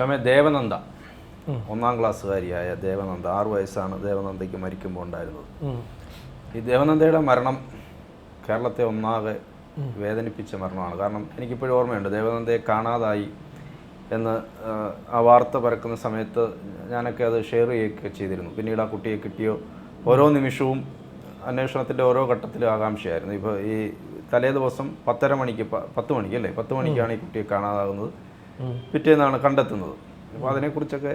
ക്ഷമ ദേവനന്ദ. ഒന്നാം ക്ലാസ്സുകാരിയായ ദേവനന്ദ ആറു വയസ്സാണ് ദേവനന്ദയ്ക്ക് മരിക്കുമ്പോൾ ഉണ്ടായിരുന്നത്. ഈ ദേവനന്ദയുടെ മരണം കേരളത്തെ ഒന്നാകെ വേദനിപ്പിച്ച മരണമാണ്. കാരണം എനിക്കിപ്പോഴും ഓർമ്മയുണ്ട് ദേവനന്ദയെ കാണാതായി എന്ന് ആ, വാർത്ത പരക്കുന്ന സമയത്ത് ഞാനൊക്കെ അത് ഷെയർ ചെയ്യുകയൊക്കെ ചെയ്തിരുന്നു. പിന്നീട് ആ കുട്ടിയെ കിട്ടിയോ ഓരോ നിമിഷവും അന്വേഷണത്തിന്റെ ഓരോ ഘട്ടത്തിലും ആകാംക്ഷയായിരുന്നു. ഇപ്പോൾ ഈ തലേ ദിവസം പത്തര മണിക്ക് പത്ത് മണിക്ക് അല്ലേ? പത്ത് മണിക്കാണ് ഈ കുട്ടിയെ കാണാതാകുന്നത്. പിറ്റേന്നാണ് കണ്ടെത്തുന്നത്. അപ്പോൾ അതിനെക്കുറിച്ചൊക്കെ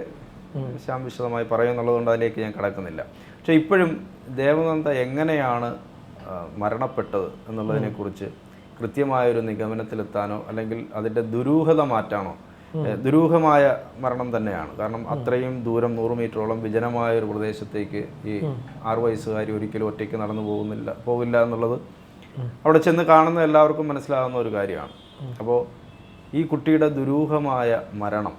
ശ്യാം വിശദമായി പറയുന്നുള്ളതുകൊണ്ട് അതിലേക്ക് ഞാൻ കടക്കുന്നില്ല. പക്ഷെ ഇപ്പോഴും ദേവനന്ദ എങ്ങനെയാണ് മരണപ്പെട്ടത് എന്നുള്ളതിനെക്കുറിച്ച് കൃത്യമായൊരു നിഗമനത്തിലെത്താനോ അല്ലെങ്കിൽ അതിന്റെ ദുരൂഹത മാറ്റാനോ ദുരൂഹമായ മരണം തന്നെയാണ്. കാരണം അത്രയും ദൂരം നൂറ് മീറ്ററോളം വിജനമായ ഒരു പ്രദേശത്തേക്ക് ഈ ആറു വയസ്സുകാരി ഒരിക്കലും ഒറ്റയ്ക്ക് നടന്നു പോകുന്നില്ല പോകില്ല എന്നുള്ളത് അവിടെ ചെന്ന് കാണുന്ന എല്ലാവർക്കും മനസ്സിലാകുന്ന ഒരു കാര്യമാണ്. അപ്പോൾ ഈ കുട്ടിയുടെ ദുരൂഹമായ മരണം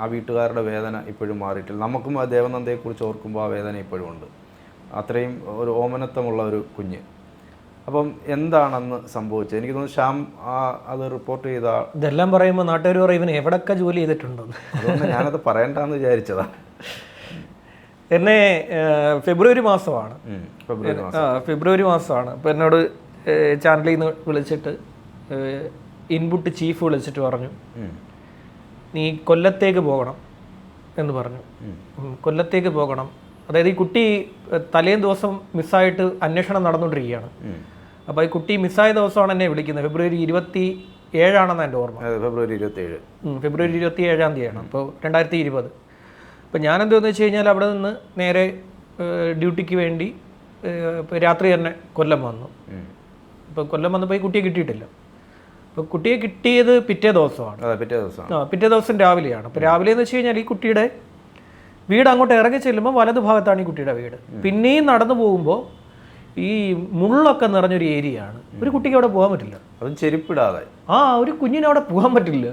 ആ വീട്ടുകാരുടെ വേദന ഇപ്പോഴും മാറിയിട്ടില്ല. നമുക്കും ആ ദേവനന്ദയെക്കുറിച്ച് ഓർക്കുമ്പോൾ ആ വേദന ഇപ്പോഴും ഉണ്ട്. അത്രയും ഒരു ഓമനത്വമുള്ള ഒരു കുഞ്ഞ്. അപ്പം എന്താണെന്ന് സംഭവിച്ചത്? എനിക്ക് തോന്നുന്നു ശ്യാം ആ അത് റിപ്പോർട്ട് ചെയ്ത ഇതെല്ലാം പറയുമ്പോൾ നാട്ടുകാർ പറയും ഇവൻ എവിടൊക്കെ ജോലി ചെയ്തിട്ടുണ്ടെന്ന് അതുകൊണ്ട് ഞാനത് പറയണ്ടെന്ന് വിചാരിച്ചതാണ് എന്നെ ഫെബ്രുവരി മാസമാണ്. ഫെബ്രുവരി മാസമാണ്. അപ്പോൾ എന്നോട് ചാനലിൽ നിന്ന് വിളിച്ചിട്ട് ഇൻപുട്ട് ചീഫ് വിളിച്ചിട്ട് പറഞ്ഞു നീ കൊല്ലത്തേക്ക് പോകണം എന്ന് പറഞ്ഞു. കൊല്ലത്തേക്ക് പോകണം. അതായത് ഈ കുട്ടി തലേം ദിവസം മിസ്സായിട്ട് അന്വേഷണം നടന്നുകൊണ്ടിരിക്കുകയാണ്. അപ്പോൾ ഈ കുട്ടി മിസ്സായ ദിവസമാണ് എന്നെ വിളിക്കുന്നത്. ഫെബ്രുവരി ഇരുപത്തി ഏഴാണെന്ന് എന്റെ ഓർമ്മ. ഫെബ്രുവരി ഇരുപത്തി ഏഴ് ഫെബ്രുവരി ഇരുപത്തി ഏഴാം തീയതിയാണ്. അപ്പോൾ രണ്ടായിരത്തി ഇരുപത് അപ്പോൾ ഞാനെന്താണെന്ന് വെച്ച് കഴിഞ്ഞാൽ അവിടെ നിന്ന് നേരെ ഡ്യൂട്ടിക്ക് വേണ്ടി രാത്രി തന്നെ കൊല്ലം വന്നു. അപ്പോൾ കൊല്ലം വന്നപ്പോൾ ഈ കുട്ടിയെ കിട്ടിയിട്ടില്ല. അപ്പോൾ കുട്ടിയെ കിട്ടിയത് പിറ്റേ ദിവസമാണ്. അതെ പിറ്റേ ദിവസം ആ പിറ്റേ ദിവസം രാവിലെയാണ്. അപ്പോൾ രാവിലെ എന്ന് വെച്ച് കഴിഞ്ഞാൽ ഈ കുട്ടിയുടെ വീട് അങ്ങോട്ട് ഇറങ്ങി ചെല്ലുമ്പോൾ വലതു ഭാഗത്താണ് ഈ കുട്ടിയുടെ വീട്. പിന്നെയും നടന്നു പോകുമ്പോൾ ഈ മുള്ളൊക്കെ നിറഞ്ഞൊരു ഏരിയ ആണ് ഒരു കുട്ടിക്ക് അവിടെ പോകാൻ പറ്റില്ല. അതും ചെരുപ്പിടാതെ. ആ ഒരു കുഞ്ഞിന് അവിടെ പോകാൻ പറ്റില്ല.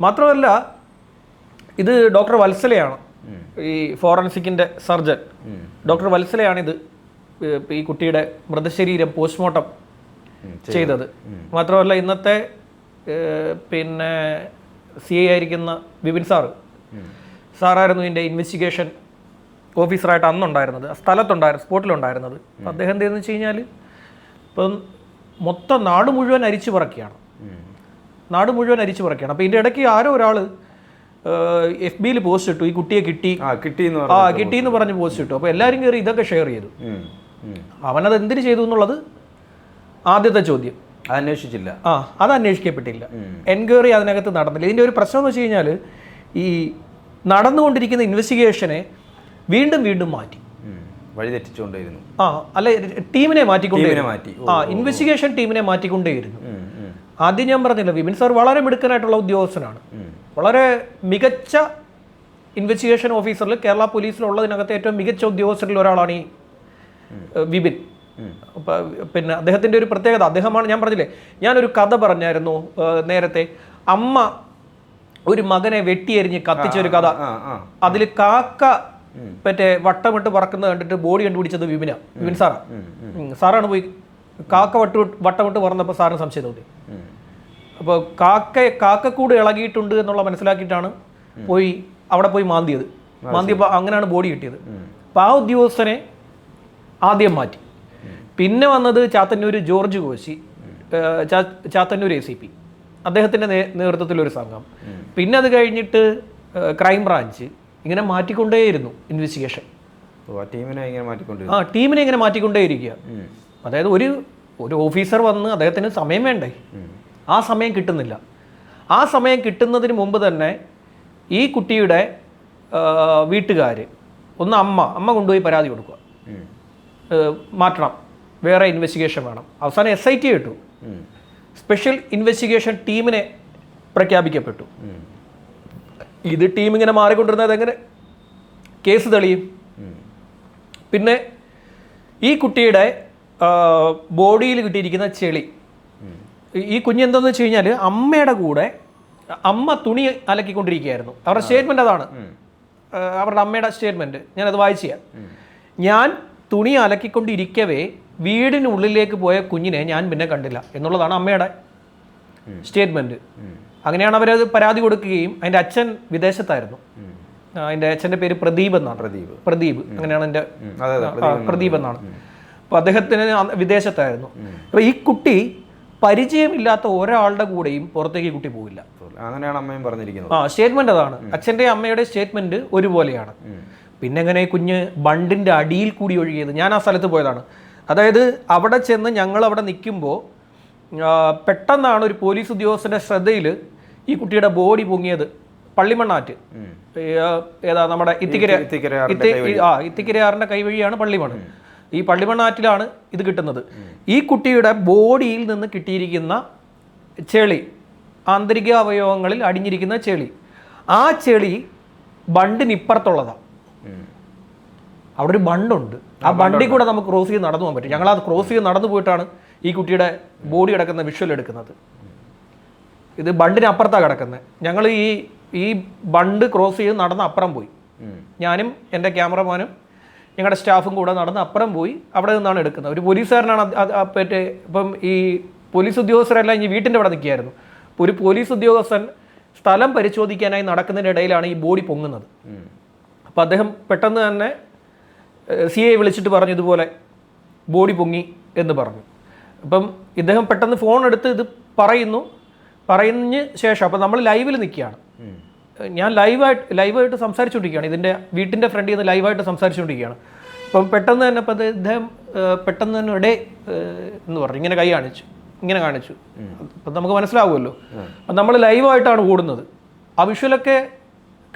മാത്രമല്ല ഇത് ഡോക്ടർ വത്സലയാണ്. ഈ ഫോറൻസിക്കിന്റെ സർജൻ. ഡോക്ടർ വത്സലയാണിത്. ഈ കുട്ടിയുടെ മൃതശരീരം പോസ്റ്റ്മോർട്ടം. ചെയ്തത്. മാത്രമല്ല ഇന്നത്തെ പിന്നെ സി ഐ ആയിരിക്കുന്ന വിപിൻ സാർ. സാറായിരുന്നു ഇതിന്റെ ഇൻവെസ്റ്റിഗേഷൻ ഓഫീസറായിട്ട് അന്നുണ്ടായിരുന്നത്. സ്ഥലത്തുണ്ടായിരുന്നു സ്പോട്ടിലുണ്ടായിരുന്നത്. അപ്പം അദ്ദേഹം എന്തെന്ന് വെച്ച് കഴിഞ്ഞാൽ ഇപ്പം മൊത്തം നാട് മുഴുവൻ അരിച്ചു പറക്കുകയാണ് നാട് മുഴുവൻ അരിച്ചു പറക്കുകയാണ് അപ്പോൾ ഇതിന്റെ ഇടയ്ക്ക് ആരോ ഒരാൾ എഫ് ബിയിൽ പോസ്റ്റ് ഇട്ടു. ഈ കുട്ടിയെ കിട്ടി. ആ കിട്ടിയെന്ന് ആ കിട്ടി എന്ന് പറഞ്ഞ് പോസ്റ്റ് ഇട്ടു. അപ്പോൾ എല്ലാവരും കയറി ഇതൊക്കെ ഷെയർ ചെയ്തു. അവനത് എന്തിനു ചെയ്തു എന്നുള്ളത് ആദ്യത്തെ ചോദ്യം. അന്വേഷിച്ചില്ല. ആ അത് അന്വേഷിക്കപ്പെട്ടില്ല. എൻക്വയറി അതിനകത്ത് നടന്നില്ല. ഇതിന്റെ ഒരു പ്രശ്നം എന്ന് വെച്ച് കഴിഞ്ഞാൽ ഈ നടന്നുകൊണ്ടിരിക്കുന്ന ഇൻവെസ്റ്റിഗേഷനെ വീണ്ടും വീണ്ടും മാറ്റി. വഴിതെറ്റിച്ചുകൊണ്ടേയിരുന്നു ആ അല്ല ടീമിനെ മാറ്റിക്കൊണ്ടേ മാറ്റി. ആ ഇൻവെസ്റ്റിഗേഷൻ ടീമിനെ മാറ്റിക്കൊണ്ടേയിരുന്നു. ആദ്യം ഞാൻ പറഞ്ഞില്ല വിപിൻ സാർ വളരെ മിടുക്കനായിട്ടുള്ള ഉദ്യോഗസ്ഥനാണ്. വളരെ മികച്ച ഇൻവെസ്റ്റിഗേഷൻ ഓഫീസറിൽ കേരള പോലീസിലുള്ളതിനകത്ത് ഏറ്റവും മികച്ച ഉദ്യോഗസ്ഥരിൽ ഒരാളാണ് ഈ വിപിൻ. പിന്നെ അദ്ദേഹത്തിന്റെ ഒരു പ്രത്യേകത അദ്ദേഹമാണ് ഞാൻ പറഞ്ഞില്ലേ ഞാനൊരു കഥ പറഞ്ഞായിരുന്നു നേരത്തെ. അമ്മ ഒരു മകനെ വെട്ടിയെരിഞ്ഞ് കത്തിച്ച ഒരു കഥ. അതിൽ കാക്ക മറ്റേ വട്ടമിട്ട് പറക്കുന്നത് കണ്ടിട്ട് ബോഡി കണ്ടുപിടിച്ചത് വിപിന വിപിൻ സാറാ. സാറാണ് പോയി കാക്ക വട്ട് വട്ടമിട്ട് പറന്നപ്പോൾ സാറിന് സംശയം തോന്നി. അപ്പൊ അപ്പോൾ കാക്ക കാക്കക്കൂട് ഇളകിയിട്ടുണ്ട് എന്നുള്ള മനസ്സിലാക്കിയിട്ടാണ് പോയി അവിടെ പോയി മാന്തിയത്. മാന്തിയപ്പോൾ അങ്ങനെയാണ് ബോഡി കിട്ടിയത്. അപ്പോൾ ആ ഉദ്യോഗസ്ഥനെ ആദ്യം മാറ്റി. പിന്നെ വന്നത് Chathannoor George Koshy Chathannoor A C P. അദ്ദേഹത്തിന്റെ നേതൃത്വത്തിലൊരു സംഘം. പിന്നെ അത് കഴിഞ്ഞിട്ട് ക്രൈം ബ്രാഞ്ച് ഇങ്ങനെ മാറ്റിക്കൊണ്ടേയിരുന്നു ഇൻവെസ്റ്റിഗേഷൻ ആ ടീമിനെ ഇങ്ങനെ മാറ്റിക്കൊണ്ടിരുന്നു. ആ ടീമിനെ ഇങ്ങനെ മാറ്റിക്കൊണ്ടേയിരിക്കുക. അതായത് ഒരു ഒരു ഓഫീസർ വന്ന് അദ്ദേഹത്തിന് സമയം വേണ്ടേ? ആ സമയം കിട്ടുന്നില്ല. ആ സമയം കിട്ടുന്നതിന് മുമ്പ് തന്നെ ഈ കുട്ടിയുടെ വീട്ടുകാർ ഒന്ന് അമ്മ അമ്മ കൊണ്ടുപോയി പരാതി കൊടുക്കുക. മാറ്റണം. വേറെ ഇൻവെസ്റ്റിഗേഷൻ വേണം. അവസാനം എസ് ഐ ടി കിട്ടു സ്പെഷ്യൽ ഇൻവെസ്റ്റിഗേഷൻ ടീമിനെ പ്രഖ്യാപിക്കപ്പെട്ടു. ഇത് ടീം ഇങ്ങനെ മാറിക്കൊണ്ടിരുന്നത് എങ്ങനെ? കേസ് തെളിയും. പിന്നെ ഈ കുട്ടിയുടെ ബോഡിയിൽ കിട്ടിയിരിക്കുന്ന ചെളി. ഈ- ഈ കുഞ്ഞ് എന്താണെന്ന് വെച്ച് കഴിഞ്ഞാൽ അമ്മയുടെ കൂടെ അമ്മ തുണി അലക്കിക്കൊണ്ടിരിക്കുകയായിരുന്നു. അവരുടെ സ്റ്റേറ്റ്മെന്റ് അതാണ്. അവരുടെ അമ്മയുടെ സ്റ്റേറ്റ്മെന്റ് ഞാനത് വായിച്ചു ഞാൻ തുണി അലക്കിക്കൊണ്ടിരിക്കവേ വീടിനുള്ളിലേക്ക് പോയ കുഞ്ഞിനെ ഞാൻ പിന്നെ കണ്ടില്ല എന്നുള്ളതാണ് അമ്മയുടെ സ്റ്റേറ്റ്മെന്റ് അങ്ങനെയാണ് അവരത് പരാതി കൊടുക്കുകയും അതിന്റെ അച്ഛൻ വിദേശത്തായിരുന്നു. അച്ഛന്റെ അതിന്റെ അച്ഛന്റെ പേര് പ്രദീപ് എന്നാണ്. പ്രദീപ്. പ്രദീപ്. അങ്ങനെയാണ് എന്റെ ആ, പ്രദീപ് എന്നാണ്. അപ്പോൾ അദ്ദേഹത്തിന് വിദേശത്തായിരുന്നു. അപ്പോൾ ഈ കുട്ടി പരിചയമില്ലാത്ത ഒരാളുടെ കൂടെയും പുറത്തേക്ക് കുട്ടി പോവില്ല. അങ്ങനെയാണ് അമ്മയും പറഞ്ഞിരിക്കുന്നത്. ആ സ്റ്റേറ്റ്മെന്റ് അതാണ്. അച്ഛന്റെ അമ്മയുടെ സ്റ്റേറ്റ്മെന്റ് ഒരുപോലെയാണ്. പിന്നെ എങ്ങനെ കുഞ്ഞ് ബണ്ടിന്റെ അടിയിൽ കൂടി ഒഴുകിയത്. ഞാൻ ആ സ്ഥലത്ത് പോയതാണ്. അതായത് അവിടെ ചെന്ന് ഞങ്ങൾ അവിടെ നിൽക്കുമ്പോൾ പെട്ടെന്നാണ് ഒരു പോലീസ് ഉദ്യോഗസ്ഥന്റെ ശ്രദ്ധയിൽ ഈ കുട്ടിയുടെ ബോഡി പൊങ്ങിയത് പള്ളിമണ്ണാറ്റ്. ഏതാ നമ്മുടെ ഇത്തിക്കര ആ ഇത്തിക്കരയാറിന്റെ കൈവഴിയാണ് പള്ളിമണ്ണ്. ഈ പള്ളിമണ്ണാറ്റിലാണ് ഇത് കിട്ടുന്നത്. ഈ കുട്ടിയുടെ ബോഡിയിൽ നിന്ന് കിട്ടിയിരിക്കുന്ന ചെളി ആന്തരിക അവയവങ്ങളിൽ അടിഞ്ഞിരിക്കുന്ന ചെളി ആ ചെളി ബണ്ടിനിപ്പുറത്തുള്ളതാണ് അവിടെ ഒരു ബണ്ടുണ്ട്. ആ വണ്ടി കൂടെ നമുക്ക് ക്രോസ് ചെയ്ത് നടന്നു പോകാൻ പറ്റും. ഞങ്ങൾ അത് ക്രോസ് ചെയ്ത് നടന്നു പോയിട്ടാണ് ഈ കുട്ടിയുടെ ബോഡി കിടക്കുന്ന വിഷ്വൽ എടുക്കുന്നത്. ഇത് ബണ്ടിനപ്പുറത്താണ് കിടക്കുന്നത്. ഞങ്ങൾ ഈ ഈ ബണ്ട് ക്രോസ് ചെയ്ത് നടന്ന് അപ്പുറം പോയി. ഞാനും എന്റെ ക്യാമറമാനും ഞങ്ങളുടെ സ്റ്റാഫും കൂടെ നടന്ന് അപ്പുറം പോയി അവിടെ നിന്നാണ് എടുക്കുന്നത്. ഒരു പോലീസുകാരനാണ് മറ്റേ ഇപ്പം ഈ പോലീസ് ഉദ്യോഗസ്ഥരെല്ലാം ഇനി വീട്ടിന്റെ അവിടെ നിൽക്കുകയായിരുന്നു. ഒരു പോലീസ് ഉദ്യോഗസ്ഥൻ സ്ഥലം പരിശോധിക്കാനായി നടക്കുന്നതിനിടയിലാണ് ഈ ബോഡി പൊങ്ങുന്നത്. അപ്പം അപ്പോൾ അദ്ദേഹം പെട്ടെന്ന് തന്നെ സി എ വിളിച്ചിട്ട് പറഞ്ഞു ഇതുപോലെ ബോഡി പൊങ്ങി എന്ന് പറഞ്ഞു. അപ്പം ഇദ്ദേഹം പെട്ടെന്ന് ഫോൺ എടുത്ത് ഇത് പറയുന്നു. പറയുന്നതിന് ശേഷം അപ്പം നമ്മൾ ലൈവിൽ നിൽക്കുകയാണ്. ഞാൻ ലൈവായിട്ട് ലൈവായിട്ട് സംസാരിച്ചുകൊണ്ടിരിക്കുകയാണ്. ഇതിന്റെ വീട്ടിന്റെ ഫ്രണ്ടിൽ നിന്ന് ലൈവായിട്ട് സംസാരിച്ചുകൊണ്ടിരിക്കുകയാണ്. അപ്പം പെട്ടെന്ന് തന്നെ അപ്പം ഇദ്ദേഹം പെട്ടെന്ന് തന്നെ ഇടേ എന്ന് പറഞ്ഞു. ഇങ്ങനെ കൈ കാണിച്ചു. ഇങ്ങനെ കാണിച്ചു. അപ്പം നമുക്ക് മനസ്സിലാവുമല്ലോ. അപ്പം നമ്മൾ ലൈവായിട്ടാണ് കൂടുന്നത്. ആ വിഷ്വലൊക്കെ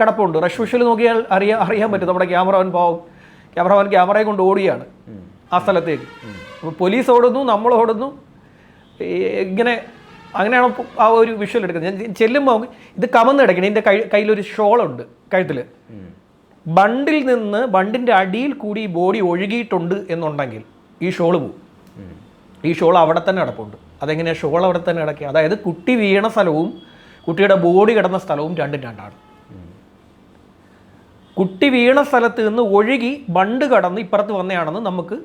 കിടപ്പുണ്ട്. റഷ് വിഷ്വൽ നോക്കിയാൽ അറിയാൻ അറിയാൻ പറ്റും. നമ്മുടെ ക്യാമറമാൻ പാവം. ക്യാമറമാൻ ക്യാമറയെ കൊണ്ട് ഓടിയാണ് ആ സ്ഥലത്തേക്ക്. അപ്പോൾ പോലീസ് ഓടുന്നു നമ്മൾ ഓടുന്നു. ഇങ്ങനെ അങ്ങനെയാണ് ആ ഒരു വിഷ്വൽ എടുക്കുന്നത്. ഞാൻ ചെല്ലുമ്പോൾ ഇത് കമന്ന് കിടക്കണം. എന്റെ കൈ കയ്യിലൊരു ഷോളുണ്ട് കഴുത്തിൽ. ബണ്ടിൽ നിന്ന് ബണ്ടിന്റെ അടിയിൽ കൂടി ബോഡി ഒഴുകിയിട്ടുണ്ട് എന്നുണ്ടെങ്കിൽ ഈ ഷോൾ പോവും. ഈ ഷോൾ അവിടെ തന്നെ കിടപ്പുണ്ട്. അതെങ്ങനെയാണ് ഷോൾ അവിടെ തന്നെ കിടക്കുക. അതായത് കുട്ടി വീണ സ്ഥലവും കുട്ടിയുടെ ബോഡി കിടന്ന സ്ഥലവും രണ്ടും രണ്ടാണ്. കുട്ടി വീണ സ്ഥലത്ത് നിന്ന് ഒഴുകി ബണ്ട് കടന്ന് ഇപ്പുറത്ത് വന്നയാണെന്ന് നമുക്ക്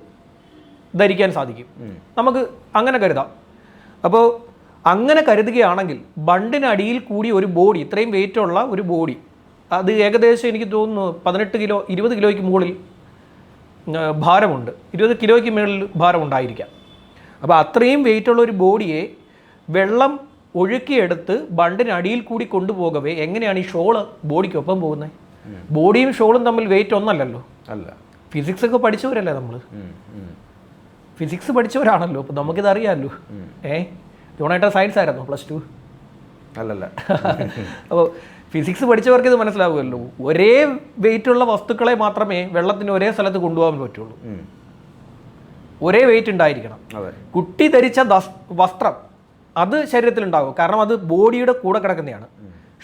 ധരിക്കാൻ സാധിക്കും. നമുക്ക് അങ്ങനെ കരുതാം. അപ്പോൾ അങ്ങനെ കരുതുകയാണെങ്കിൽ ബണ്ടിനടിയിൽ കൂടി ഒരു ബോഡി ഇത്രയും വെയിറ്റുള്ള ഒരു ബോഡി അത് ഏകദേശം എനിക്ക് തോന്നുന്നു പതിനെട്ട് കിലോ ഇരുപത് കിലോയ്ക്ക് മുകളിൽ ഭാരമുണ്ട്. ഇരുപത് കിലോയ്ക്ക് മുകളിൽ ഭാരമുണ്ടായിരിക്കാം. അപ്പോൾ അത്രയും വെയിറ്റുള്ള ഒരു ബോഡിയെ വെള്ളം ഒഴുക്കിയെടുത്ത് ബണ്ടിനടിയിൽ കൂടി കൊണ്ടുപോകവേ എങ്ങനെയാണ് ഈ ഷോൾ ബോഡിക്കൊപ്പം പോകുന്നത്? ബോഡിയും ഷോളും തമ്മിൽ വെയിറ്റ് ഒന്നല്ലല്ലോ. അല്ല. ഫിസിക്സ് ഒക്കെ പഠിച്ചവരല്ലേ നമ്മൾ. ഫിസിക്സ് പഠിച്ചവരാണല്ലോ അപ്പോൾ നമുക്കിത് അറിയാമല്ലോ ഏ? ജോണേട്ട സയൻസ് ആയിരുന്നു പ്ലസ് ടു അല്ലല്ല. അപ്പോൾ ഫിസിക്സ് പഠിച്ചവർക്ക് ഇത് മനസ്സിലാവുമല്ലോ. ഒരേ weight ഉള്ള വസ്തുക്കളെ മാത്രമേ വെള്ളത്തിന് ഒരേ സ്ഥലത്ത് കൊണ്ടുപോകാൻ പറ്റുള്ളൂ. ഒരേ വെയിറ്റ് ഉണ്ടായിരിക്കണം. കുട്ടി ധരിച്ച വസ്ത്രം അത് ശരീരത്തിൽ ഉണ്ടാകും കാരണം അത് ബോഡിയുടെ കൂടെ കിടക്കുന്നതാണ്.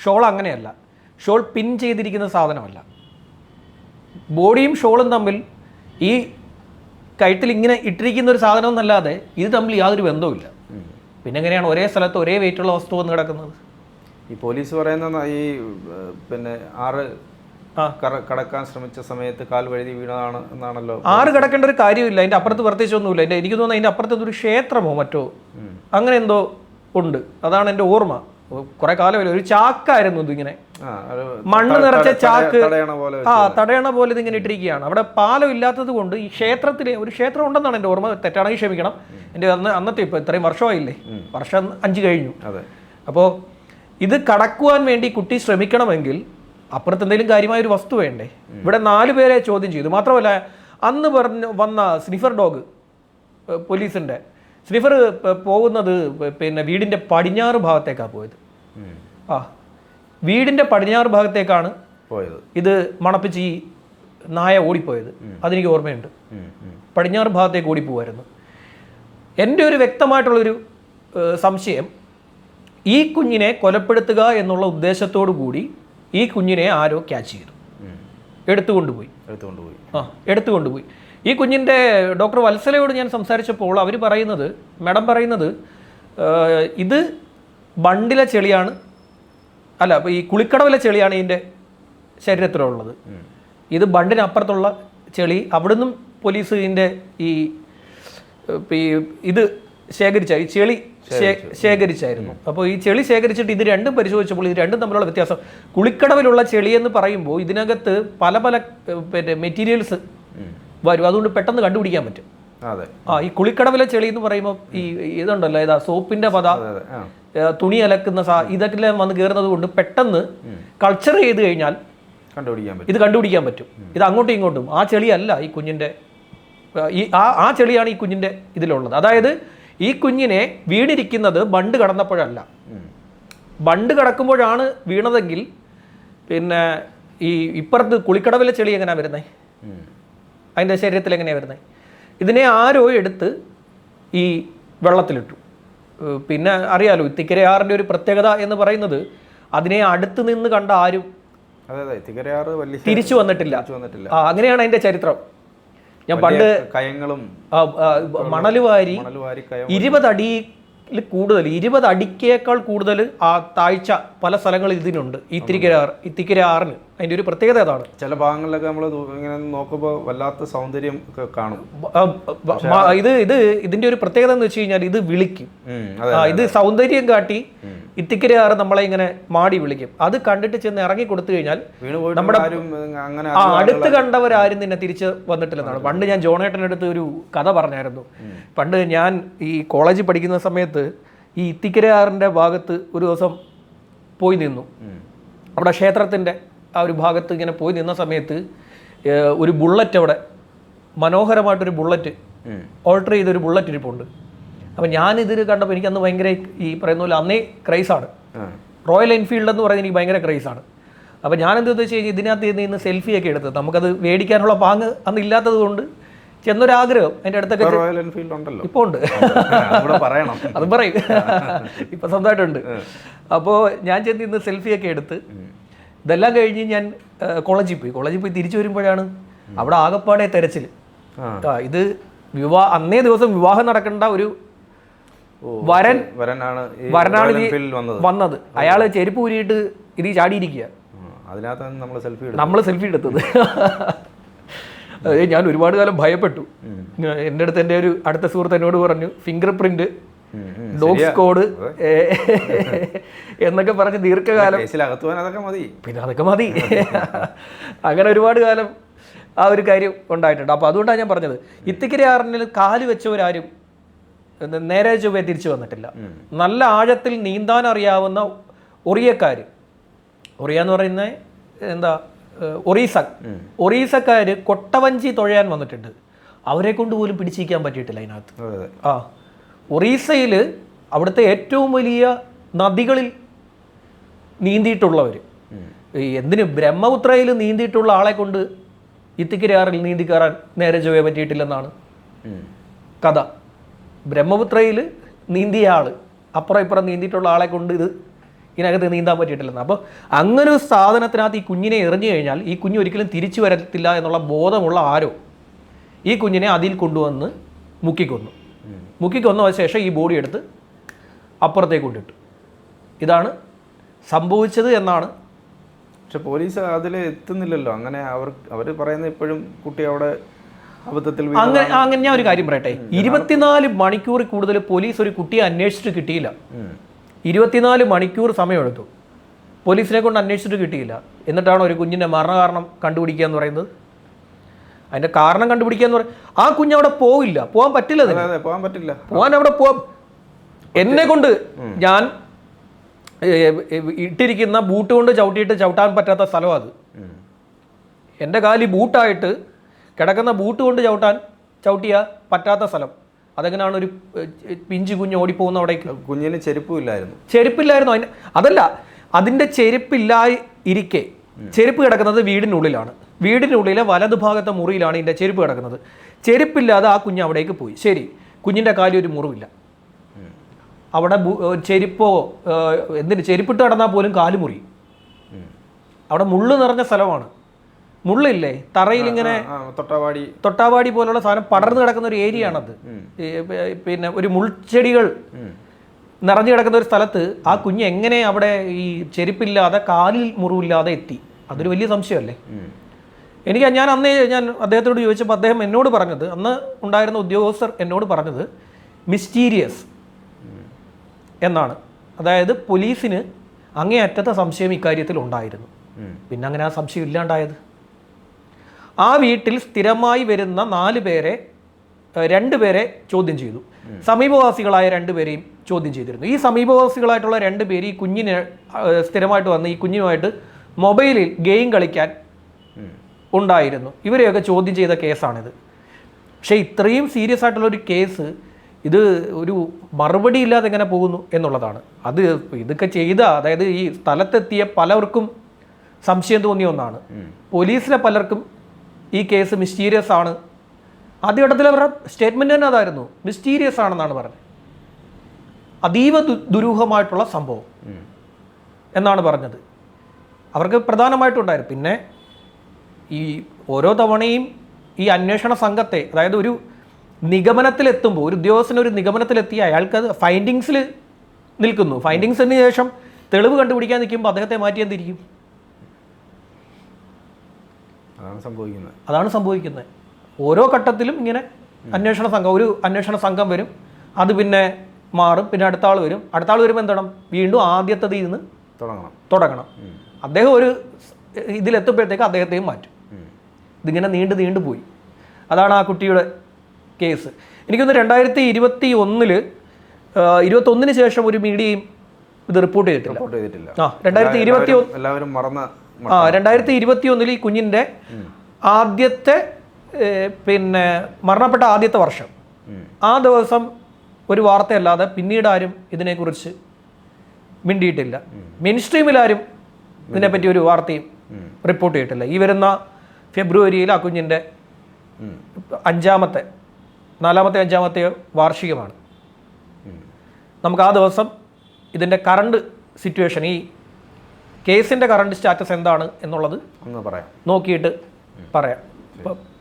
ഷോൾ അങ്ങനെയല്ല. ഷോൾ പിൻ ചെയ്തിരിക്കുന്ന സാധനമല്ല. ബോഡിയും ഷോളും തമ്മിൽ ഈ കഴുത്തിൽ ഇങ്ങനെ ഇട്ടിരിക്കുന്ന ഒരു സാധനം എന്നല്ലാതെ ഇത് തമ്മിൽ യാതൊരു ബന്ധവുമില്ല. പിന്നെ എങ്ങനെയാണ് ഒരേ സ്ഥലത്ത് ഒരേ വെയിറ്റുള്ള വസ്തു വന്ന് കിടക്കുന്നത്? ഈ പോലീസ് പറയുന്ന ഈ പിന്നെ ആറ് ആ. കടക്കാൻ ശ്രമിച്ച സമയത്ത് കാൽ വഴുതി വീണതാണ് എന്നാണല്ലോ ആറ് കിടക്കേണ്ട ഒരു കാര്യമില്ല. അതിന്റെ അപ്പുറത്ത് പ്രത്യേകിച്ച് ഒന്നുമില്ല. എന്റെ എനിക്ക് തോന്നുന്നു അതിന്റെ അപ്പുറത്ത് ഒരു ക്ഷേത്രമോ മറ്റോ? അങ്ങനെ എന്തോ ഉണ്ട്. അതാണ് എന്റെ ഓർമ്മ. കുറെ കാലമല്ല ഒരു ചാക്കായിരുന്നു ഇതിങ്ങനെ മണ്ണ് നിറച്ച ചാക്ക്. ആ തടയണ പോലെ ഇതിങ്ങനെ ഇട്ടിരിക്കുകയാണ്. അവിടെ പാലം ഇല്ലാത്തത് കൊണ്ട് ഈ ക്ഷേത്രത്തിലെ ഒരു ക്ഷേത്രം ഉണ്ടെന്നാണ് എന്റെ ഓർമ്മ. തെറ്റാണെങ്കിൽ ക്ഷമിക്കണം. എന്റെ അന്ന് അന്നത്തെ ഇപ്പോൾ ഇത്രയും വർഷമായില്ലേ? വർഷം അഞ്ച് കഴിഞ്ഞു. അപ്പോൾ ഇത് കടക്കുവാൻ വേണ്ടി കുട്ടി ശ്രമിക്കണമെങ്കിൽ അപ്പുറത്ത് എന്തെങ്കിലും കാര്യമായ ഒരു വസ്തു വേണ്ടേ? ഇവിടെ നാലു പേരെ ചോദ്യം ചെയ്തു. മാത്രമല്ല അന്ന് പറഞ്ഞു വന്ന സ്നിഫർ ഡോഗ് പോലീസിന്റെ സ്നിഫർ പോകുന്നത് പിന്നെ വീടിന്റെ പടിഞ്ഞാറ് ഭാഗത്തേക്കാണ് പോയത്. ആ വീടിന്റെ പടിഞ്ഞാറ് ഭാഗത്തേക്കാണ് പോയത്. ഇത് മണപ്പിച്ച് ഈ നായ ഓടിപ്പോയത്. അതെനിക്ക് ഓർമ്മയുണ്ട്. പടിഞ്ഞാറ് ഭാഗത്തേക്ക് ഓടിപ്പോവായിരുന്നു. എന്റെ ഒരു വ്യക്തമായിട്ടുള്ളൊരു സംശയം ഈ കുഞ്ഞിനെ കൊലപ്പെടുത്തുക എന്നുള്ള ഉദ്ദേശത്തോടു കൂടി ഈ കുഞ്ഞിനെ ആരോ ക്യാച്ച് ചെയ്തു. എടുത്തുകൊണ്ടുപോയി. എടുത്തുകൊണ്ടുപോയി. എടുത്തുകൊണ്ട് പോയി ആ എടുത്തുകൊണ്ടുപോയി. ഈ കുഞ്ഞിന്റെ ഡോക്ടർ വത്സലയോട് ഞാൻ സംസാരിച്ചപ്പോൾ അവർ പറയുന്നത് മാഡം പറയുന്നത് ഇത് ബണ്ടിലെ ചെളിയാണ് അല്ല അപ്പോൾ ഈ കുളിക്കടവിലെ ചെളിയാണ് ഇതിന്റെ ശരീരത്തിലുള്ളത് ഇത് ബണ്ടിനപ്പുറത്തുള്ള ചെളി അവിടുന്നും പോലീസ് ഇതിന്റെ ഈ ഇത് ശേഖരിച്ച ഈ ചെളി ശേഖരിച്ചായിരുന്നു. അപ്പോൾ ഈ ചെളി ശേഖരിച്ചിട്ട് ഇത് രണ്ടും പരിശോധിച്ചപ്പോൾ ഇത് രണ്ടും തമ്മിലുള്ള വ്യത്യാസം. കുളിക്കടവിലുള്ള ചെളി എന്ന് പറയുമ്പോൾ ഇതിനകത്ത് പല പല പിന്നെ മെറ്റീരിയൽസ് വരും. അതുകൊണ്ട് പെട്ടെന്ന് കണ്ടുപിടിക്കാൻ പറ്റും. ആ ഈ കുളിക്കടവിലെ ചെളി എന്ന് പറയുമ്പോൾ ഈ ഇതുണ്ടല്ലോ ഇതാ സോപ്പിന്റെ പത തുണി അലക്കുന്ന സാ ഇതൊക്കെ വന്ന് കയറുന്നത് കൊണ്ട് പെട്ടെന്ന് കൾച്ചർ ചെയ്ത് കഴിഞ്ഞാൽ കണ്ടുപിടിക്കാൻ പറ്റും. ഇത് കണ്ടുപിടിക്കാൻ പറ്റും. ഇത് അങ്ങോട്ടും ഇങ്ങോട്ടും. ആ ചെളിയല്ല ഈ കുഞ്ഞിന്റെ ഈ ആ ആ ചെളിയാണ് ഈ കുഞ്ഞിന്റെ ഇതിലുള്ളത്. അതായത് ഈ കുഞ്ഞിനെ വീണിരിക്കുന്നത് ബണ്ട് കടന്നപ്പോഴല്ല. ബണ്ട് കടക്കുമ്പോഴാണ് വീണതെങ്കിൽ പിന്നെ ഈ ഇപ്പുറത്ത് കുളിക്കടവിലെ ചെളി എങ്ങനെയാണ് വരുന്നത്. അതിന്റെ ശരീരത്തിൽ എങ്ങനെയാണ് വരുന്നത്? ഇതിനെ ആരോ എടുത്ത് ഈ വെള്ളത്തിലിട്ടു. പിന്നെ അറിയാലോ തിക്കരയാറിന്റെ ഒരു പ്രത്യേകത എന്ന് പറയുന്നത് അതിനെ അടുത്ത് നിന്ന് കണ്ട ആരും തിരിച്ചു വന്നിട്ടില്ല. അങ്ങനെയാണ് അതിന്റെ ചരിത്രം. ഞാൻ പണ്ട് കയങ്ങളും ആ, ആ, കൂടുതൽ ഇരുപത് അടിക്കേക്കാൾ കൂടുതൽ ആ താഴ്ച പല സ്ഥലങ്ങളിൽ ഇതിനുണ്ട്. ഇത്തിരിക്കരാർ ഇത്തിക്കരാറിന് അതിന്റെ ഒരു പ്രത്യേകത അതാണ് ചില ഭാഗങ്ങളിലൊക്കെ നമ്മൾ ഇങ്ങനെ നോക്കുമ്പോൾ വല്ലാത്ത സൗന്ദര്യം ഒക്കെ കാണും. ഇത് ഇത് ഇതിന്റെ ഒരു പ്രത്യേകത എന്ന് വെച്ച് കഴിഞ്ഞാൽ ഇത് വിളിക്കും. ഇത് സൗന്ദര്യം കാട്ടി ഇത്തിക്കരയാറ് നമ്മളെ ഇങ്ങനെ മാടി വിളിക്കും. അത് കണ്ടിട്ട് ചെന്ന് ഇറങ്ങി കൊടുത്തു കഴിഞ്ഞാൽ നമ്മുടെ ആ അടുത്ത് കണ്ടവരാരും നിന്നെ തിരിച്ച് വന്നിട്ടില്ലെന്നാണ്. പണ്ട് ഞാൻ ജോണേട്ടന്റെ അടുത്ത് ഒരു കഥ പറഞ്ഞായിരുന്നു. പണ്ട് ഞാൻ ഈ കോളേജിൽ പഠിക്കുന്ന സമയത്ത് ഈ ഇത്തിക്കരയാറിന്റെ ഭാഗത്ത് ഒരു ദിവസം പോയി നിന്നു. അവിടെ ക്ഷേത്രത്തിന്റെ ആ ഒരു ഭാഗത്ത് ഇങ്ങനെ പോയി നിന്ന സമയത്ത് ഒരു ബുള്ളറ്റ് അവിടെ മനോഹരമായിട്ടൊരു ബുള്ളറ്റ് ഓൾട്ടർ ഓൾട്ടർ ചെയ്തൊരു ബുള്ളറ്റ് ഇരിപ്പുണ്ട്. അപ്പം ഞാനിതിൽ കണ്ടപ്പോൾ എനിക്ക് അന്ന് ഭയങ്കര ഈ പറയുന്ന പോലെ അന്നേ ക്രൈസാണ്. റോയൽ എൻഫീൽഡ് എന്ന് പറയുന്നത് എനിക്ക് ഭയങ്കര ക്രൈസാണ്. അപ്പോൾ ഞാൻ എന്ത് വെച്ച് കഴിഞ്ഞാൽ ഇതിനകത്ത് നിന്ന് ഇന്ന് സെൽഫിയൊക്കെ എടുത്ത് നമുക്കത് മേടിക്കാനുള്ള പാങ്ങ് അന്ന് ഇല്ലാത്തത് കൊണ്ട് ചെന്നൊരാഗ്രഹം എന്റെ അടുത്തൊക്കെ റോയൽ എൻഫീൽഡ് ഉണ്ടല്ലോ. ഇപ്പോൾ ഉണ്ട്. പറയണം. അത് പറയും. ഇപ്പം സ്വന്തമായിട്ടുണ്ട്. അപ്പോൾ ഞാൻ ചെന്ന് ഇന്ന് സെൽഫിയൊക്കെ എടുത്ത് ഇതെല്ലാം കഴിഞ്ഞ് ഞാൻ കോളേജിൽ പോയി. കോളേജിൽ പോയി തിരിച്ചു വരുമ്പോഴാണ് അവിടെ ആകപ്പാടെ തെരച്ചിൽ ഇത് വിവാഹ അന്നേ ദിവസം വിവാഹം നടക്കേണ്ട ഒരു വരൻ വരനാണ് വന്നത്. അയാൾ അയാൾ ചെരുപ്പ് ഊരിയിട്ട് ഇത് ചാടിയിരിക്കുക അതിനകത്താണ് നമ്മൾ സെൽഫി എടുത്തത് നമ്മൾ സെൽഫി എടുത്തത്. ഞാൻ ഒരുപാട് കാലം ഭയപ്പെട്ടു. എന്റെ അടുത്ത് എന്റെ ഒരു അടുത്ത സുഹൃത്ത് എന്നോട് പറഞ്ഞു ഫിംഗർ പ്രിന്റ്. ഡോഗ് കോഡ് എന്നൊക്കെ പറഞ്ഞ് ദീർഘകാലം അതൊക്കെ മതി. പിന്നെ അതൊക്കെ മതി. അങ്ങനെ ഒരുപാട് കാലം ആ ഒരു കാര്യം ഉണ്ടായിട്ടുണ്ട്. അപ്പോൾ അതുകൊണ്ടാണ് ഞാൻ പറഞ്ഞത്. ഇത്തിക്കരയാറിനിൽ കാൽ വെച്ചവരാരും നേരെ ചൊവ്വേ തിരിച്ചു വന്നിട്ടില്ല. നല്ല ആഴത്തിൽ നീന്താൻ അറിയാവുന്ന ഒറിയക്കാർ. ഒറിയ എന്ന് പറയുന്ന എന്താ ഒറീസ ഒറീസക്കാർ കൊട്ടവഞ്ചി തുഴയാൻ വന്നിട്ടുണ്ട്. അവരെ കൊണ്ട് പോലും പിടിച്ചിരിക്കാൻ പറ്റിയിട്ടില്ല അതിനകത്ത്. അതെ അതെ. ആ. ഒറീസയിൽ അവിടുത്തെ ഏറ്റവും വലിയ നദികളിൽ നീന്തിയിട്ടുള്ളവർ എന്തിനും എന്തിന് ബ്രഹ്മപുത്രയിൽ നീന്തിയിട്ടുള്ള ആളെ കൊണ്ട് ഇത്തിക്കരാറിൽ നീന്തി കയറാൻ നേരെ ചൊവ്വേ പറ്റിയിട്ടില്ലെന്നാണ് കഥ. ബ്രഹ്മപുത്രയിൽ നീന്തിയ ആൾ അപ്പുറം ഇപ്പുറം നീന്തിയിട്ടുള്ള ആളെ കൊണ്ട് ഇത് ഇതിനകത്ത് നീന്താൻ പറ്റിയിട്ടില്ലെന്ന്. അപ്പോൾ അങ്ങനെ ഒരു സാധനത്തിനകത്ത് ഈ കുഞ്ഞിനെ എറിഞ്ഞു കഴിഞ്ഞാൽ ഈ കുഞ്ഞ് ഒരിക്കലും തിരിച്ചു വരത്തില്ല എന്നുള്ള ബോധമുള്ള ആരോ ഈ കുഞ്ഞിനെ അതിൽ കൊണ്ടുവന്ന് മുക്കിക്കൊന്നു. മുക്കിക്കൊന്ന ശേഷം ഈ ബോഡി എടുത്ത് അപ്പുറത്തേക്ക് കൊണ്ടിട്ടു. ഇതാണ് സംഭവിച്ചത് എന്നാണ്. പക്ഷെ പോലീസ് അതിൽ എത്തുന്നില്ലല്ലോ. അങ്ങനെ അവർ അവർ പറയുന്ന ഇപ്പോഴും കുട്ടി അവിടെ അങ്ങനെ അങ്ങനെ ഞാൻ ഒരു കാര്യം പറയട്ടെ. ഇരുപത്തിനാല് മണിക്കൂർ കൂടുതൽ പോലീസ് ഒരു കുട്ടിയെ അന്വേഷിച്ചിട്ട് കിട്ടിയില്ല. ഇരുപത്തിനാല് മണിക്കൂർ സമയമെടുത്തു. പോലീസിനെ കൊണ്ട് അന്വേഷിച്ചിട്ട് കിട്ടിയില്ല. എന്നിട്ടാണ് ഒരു കുഞ്ഞിന്റെ മരണകാരണം കണ്ടുപിടിക്കുക എന്ന് പറയുന്നത്. അതിന്റെ കാരണം കണ്ടുപിടിക്കുക എന്ന് പറയും ആ കുഞ്ഞ് അവിടെ പോവില്ല. പോവാൻ പറ്റില്ല പോവാൻ പോകാൻ പറ്റില്ല. പോകാൻ അവിടെ പോവാം എന്നെ കൊണ്ട് ഞാൻ ഇട്ടിരിക്കുന്ന ബൂട്ട് കൊണ്ട് ചവിട്ടിയിട്ട് ചവിട്ടാൻ പറ്റാത്ത സ്ഥലം അത്. എന്റെ എന്റെ കാലി ബൂട്ടായിട്ട് കിടക്കുന്ന ബൂട്ട് കൊണ്ട് ചവിട്ടാൻ ചവിട്ടിയ പറ്റാത്ത സ്ഥലം. അതെങ്ങനെയാണ് ഒരു പിഞ്ചു കുഞ്ഞ് ഓടിപ്പോകുന്ന അവിടേക്ക്? കുഞ്ഞിന് ചെരുപ്പും ഇല്ലായിരുന്നു ചെരുപ്പില്ലായിരുന്നു. അതിന് അതല്ല അതിന്റെ ചെരുപ്പില്ലായി ഇരിക്കെ. ചെരുപ്പ് കിടക്കുന്നത് വീടിനുള്ളിലാണ്. വീടിനുള്ളിലെ വലതുഭാഗത്തെ മുറിയിലാണ് ഇതിന്റെ ചെരുപ്പ് കിടക്കുന്നത്. ചെരുപ്പില്ലാതെ ആ കുഞ്ഞ് അവിടേക്ക് പോയി. ശരി കുഞ്ഞിന്റെ കാലിൽ ഒരു മുറിവില്ല. അവിടെ ചെരുപ്പോ എന്തിന് ചെരുപ്പിട്ട് കിടന്നാൽ പോലും കാൽ മുറി. അവിടെ മുള്ളു നിറഞ്ഞ സ്ഥലമാണ്. മുള്ളില്ലേ? തറയിൽ ഇങ്ങനെ തൊട്ടാവാടി. തൊട്ടാവാടി പോലുള്ള സാധനം പടർന്നു കിടക്കുന്ന ഒരു ഏരിയ ആണത് പിന്നെ ഒരു മുൾച്ചെടികൾ നിറഞ്ഞു കിടക്കുന്ന ഒരു സ്ഥലത്ത് ആ കുഞ്ഞ് എങ്ങനെ അവിടെ ഈ ചെരുപ്പില്ലാതെ കാലിൽ മുറിവില്ലാതെ എത്തി? അതൊരു വലിയ സംശയമല്ലേ? എനിക്ക് ഞാൻ അന്നേ ഞാൻ അദ്ദേഹത്തോട് ചോദിച്ചപ്പോൾ അദ്ദേഹം എന്നോട് പറഞ്ഞത് അന്ന് ഉണ്ടായിരുന്ന ഉദ്യോഗസ്ഥർ എന്നോട് പറഞ്ഞത് മിസ്റ്റീരിയസ് എന്നാണ്. അതായത് പോലീസിന് അങ്ങേയറ്റത്തെ സംശയം ഇക്കാര്യത്തിൽ ഉണ്ടായിരുന്നു. പിന്നെ അങ്ങനെ ആ സംശയം ഇല്ലാണ്ടായത്? ആ വീട്ടിൽ സ്ഥിരമായി വരുന്ന നാല് പേരെ രണ്ടുപേരെ ചോദ്യം ചെയ്തു. സമീപവാസികളായ രണ്ടുപേരെയും ചോദ്യം ചെയ്തിരുന്നു. ഈ സമീപവാസികളായിട്ടുള്ള രണ്ട് പേര് ഈ കുഞ്ഞിന് സ്ഥിരമായിട്ട് വന്ന് ഈ കുഞ്ഞുമായിട്ട് മൊബൈലിൽ ഗെയിം കളിക്കാൻ ഉണ്ടായിരുന്നു. ഇവരെയൊക്കെ ചോദ്യം ചെയ്ത കേസാണിത്. പക്ഷേ ഇത്രയും സീരിയസ് ആയിട്ടുള്ള ഒരു കേസ് ഇത് ഒരു മറുപടി ഇല്ലാതെ എങ്ങനെ പോകുന്നു എന്നുള്ളതാണ്. അത് ഇതൊക്കെ ചെയ്ത അതായത് ഈ സ്ഥലത്തെത്തിയ പലർക്കും സംശയം തോന്നിയ ഒന്നാണ്. പോലീസിലെ പലർക്കും ഈ കേസ് മിസ്റ്റീരിയസ് ആണ്. ആദ്യഘട്ടത്തിൽ അവരുടെ സ്റ്റേറ്റ്മെന്റ് തന്നെ അതായിരുന്നു. മിസ്റ്റീരിയസ് ആണെന്നാണ് പറഞ്ഞത്. അതീവ ദു- ദുരൂഹമായിട്ടുള്ള സംഭവം എന്നാണ് പറഞ്ഞത്. അവർക്ക് പ്രധാനമായിട്ടുണ്ടായിരുന്നു. പിന്നെ ഈ ഓരോ തവണയും ഈ അന്വേഷണ സംഘത്തെ അതായത് ഒരു നിഗമനത്തിലെത്തുമ്പോൾ ഒരു ഉദ്യോഗസ്ഥന് ഒരു നിഗമനത്തിലെത്തി അയാൾക്ക് അത് ഫൈൻഡിങ്സിൽ നിൽക്കുന്നു. ഫൈൻഡിങ്സിന് ശേഷം തെളിവ് കണ്ടുപിടിക്കാൻ നിൽക്കുമ്പോൾ അദ്ദേഹത്തെ മാറ്റി എന്തിരിക്കും അതാണ് സംഭവിക്കുന്നത്. അതാണ് സംഭവിക്കുന്നത്. ഓരോ ഘട്ടത്തിലും ഇങ്ങനെ അന്വേഷണ സംഘം ഒരു അന്വേഷണ സംഘം വരും. അത് പിന്നെ മാറും. പിന്നെ അടുത്ത ആൾ വരും. അടുത്ത ആൾ വരുമ്പോൾ എന്താണ്? വീണ്ടും ആദ്യത്തതിൽ നിന്ന് തുടങ്ങണം. തുടങ്ങണം. അദ്ദേഹം ഒരു ഇതിലെത്തുമ്പോഴത്തേക്ക് അദ്ദേഹത്തെയും മാറ്റും. ഇതിങ്ങനെ നീണ്ടു നീണ്ടു പോയി. അതാണ് ആ കുട്ടിയുടെ കേസ്. എനിക്കൊന്ന് രണ്ടായിരത്തി ഇരുപത്തി ഒന്നിൽ ഇരുപത്തൊന്നിന് ശേഷം ഒരു മീഡിയയും ഇത് റിപ്പോർട്ട് ചെയ്തിട്ടില്ല. റിപ്പോർട്ട് ചെയ്തിട്ടില്ല. ആ രണ്ടായിരത്തി ഇരുപത്തി എല്ലാവരും മറന്ന ആ രണ്ടായിരത്തി ഇരുപത്തി ഒന്നിൽ ഈ കുഞ്ഞിന്റെ ആദ്യത്തെ പിന്നെ മരണപ്പെട്ട ആദ്യത്തെ വർഷം. ആ ദിവസം ഒരു വാർത്തയല്ലാതെ പിന്നീട് ആരും ഇതിനെക്കുറിച്ച് മിണ്ടിയിട്ടില്ല. മെയിൻ സ്ട്രീമിലാരും ഇതിനെപ്പറ്റി ഒരു വാർത്തയും റിപ്പോർട്ട് ചെയ്തിട്ടില്ല. ഈ വരുന്ന ഫെബ്രുവരിയിൽ ആ കുഞ്ഞിന്റെ അഞ്ചാമത്തെ നാലാമത്തെ അഞ്ചാമത്തെ വാർഷികമാണ്. നമുക്ക് ആ ദിവസം ഇതിന്റെ കറണ്ട് സിറ്റുവേഷൻ ഈ കേസിന്റെ കറണ്ട് സ്റ്റാറ്റസ് എന്താണ് എന്നുള്ളത് ഒന്ന് പറയാം. നോക്കിയിട്ട് പറയാം.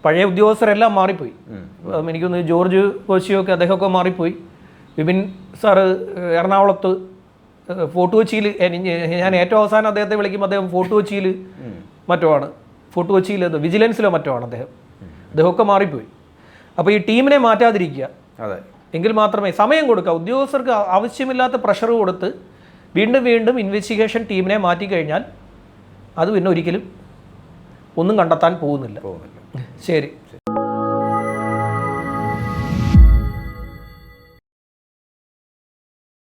പഴയ ഉദ്യോഗസ്ഥരെല്ലാം മാറിപ്പോയി. എനിക്ക് എനിക്കൊന്ന് ജോർജ് കോശിയൊക്കെ അദ്ദേഹമൊക്കെ മാറിപ്പോയി. വിപിൻ സാറ് എറണാകുളത്ത് ഫോർട്ട് കൊച്ചിയിൽ ഞാൻ ഏറ്റവും അവസാനം അദ്ദേഹത്തെ വിളിക്കുമ്പോൾ അദ്ദേഹം ഫോർട്ട് കൊച്ചിയിൽ മറ്റോ ആണ് ഫോർട്ട് കൊച്ചിയിൽ വിജിലൻസിലോ മറ്റോ ആണ് അദ്ദേഹം. അദ്ദേഹമൊക്കെ മാറിപ്പോയി. അപ്പോൾ ഈ ടീമിനെ മാറ്റാതിരിക്കുക. അതെ. എങ്കിൽ മാത്രമേ സമയം കൊടുക്കുക. ഉദ്യോഗസ്ഥർക്ക് ആവശ്യമില്ലാത്ത പ്രഷർ കൊടുത്ത് വീണ്ടും വീണ്ടും ഇൻവെസ്റ്റിഗേഷൻ ടീമിനെ മാറ്റിക്കഴിഞ്ഞാൽ അത് പിന്നെ ഒരിക്കലും ഒന്നും കണ്ടെത്താൻ പോകുന്നില്ല. പോകുന്നില്ല. ശരി.